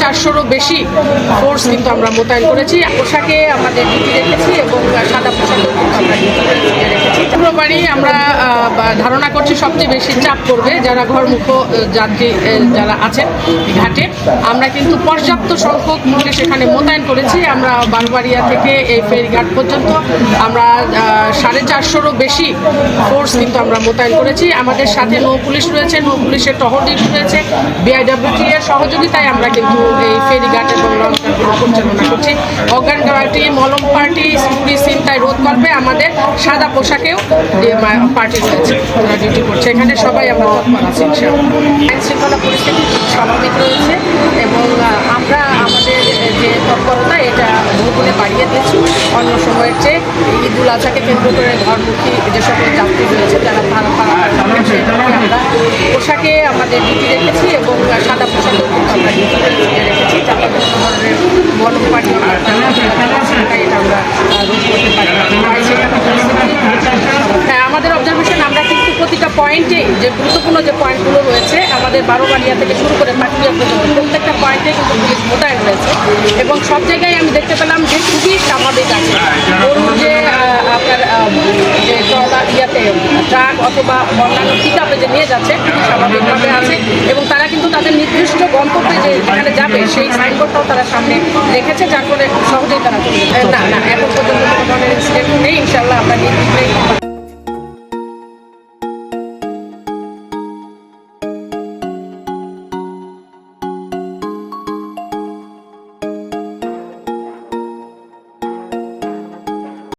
চারশোরও বেশি ফোর্স কিন্তু আমরা মোতায়েন করেছি। পোশাকে আমাদের ডিউটি রেখেছি এবং সাদা পোশাকেও রেখেছি আমরা ধারণা করছি সবচেয়ে বেশি চাপ করবে যারা ঘরমুখ যাত্রী যারা আছেন ঘাটে। আমরা কিন্তু পর্যাপ্ত সংখ্যক পুলিশ এখানে মোতায়েন করেছি। আমরা বারবাড়িয়া থেকে এই ফেরিঘাট পর্যন্ত আমরা সাড়ে চারশোরও বেশি ফোর্স কিন্তু আমরা মোতায়েন করেছি। আমাদের সাথে নৌ পুলিশ রয়েছে, নৌ পুলিশের ডিউটি রয়েছে বিআইডব্লিউটি এর সহযোগিতায় আমরা কিন্তু এই ফেরিঘাট এবং লঞ্চগুলো পরিচালনা করছি। অজ্ঞান পার্টি মলম পার্টি চুরি চিন্তায় রোধ করবে আমাদের সাদা পোশাকেও। পার্টি রয়েছে তারা ডিউটি করছে। এখানে সবাই আমরা তৎপর আছি। আইন পরিস্থিতি স্বাভাবিক রয়েছে এবং আমরা আমাদের যে তৎপরতা, এটা বহুগুণে বাড়িয়ে দিচ্ছি অন্য সময়ের চেয়ে ঈদ উল আজহাকে কেন্দ্র করে ঘরমুখী যে সকল যাত্রী রয়েছে থাকেন সেখানে আমরা পোশাকে আমাদের ডিউটি রেখেছি এবং সাদা পোশাকেও আমরা ডিউটি রেখেছি, যাতে কোনো ধরনের মলম পার্টি এটা আমরা রোধ করতে পারি আইন শৃঙ্খলা পরিস্থিতি হ্যাঁ আমাদের অবজারভেশন আমরা কিন্তু প্রতিটা পয়েন্টে যে গুরুত্বপূর্ণ যে পয়েন্টগুলো রয়েছে, আমাদের বারোবাড়িয়া থেকে শুরু করে পাটুরিয়া পর্যন্ত প্রত্যেকটা পয়েন্টে কিন্তু পুলিশ মোতায়েন রয়েছে। এবং সব জায়গায় আমি দেখতে পেলাম যে খুবই স্বাভাবিক আছে। ধরুন যে আপনার যে ট্রলার ইয়াতে ট্রাক অথবা অন্যান্য পিক আপে যে নিয়ে যাচ্ছে, খুবই স্বাভাবিকভাবে আছে। এবং তারা কিন্তু তাদের নির্দিষ্ট গন্তব্যে যে যেখানে যাবে, সেই সাইনবোর্ডটাও তারা সামনে রেখেছে, যার ফলে সহজেই তারা না না, এখন পর্যন্ত কোনো ধরনের ইনসিডেন্ট নেই। ইনশাল্লাহ আমরা নির্বিঘ্নেই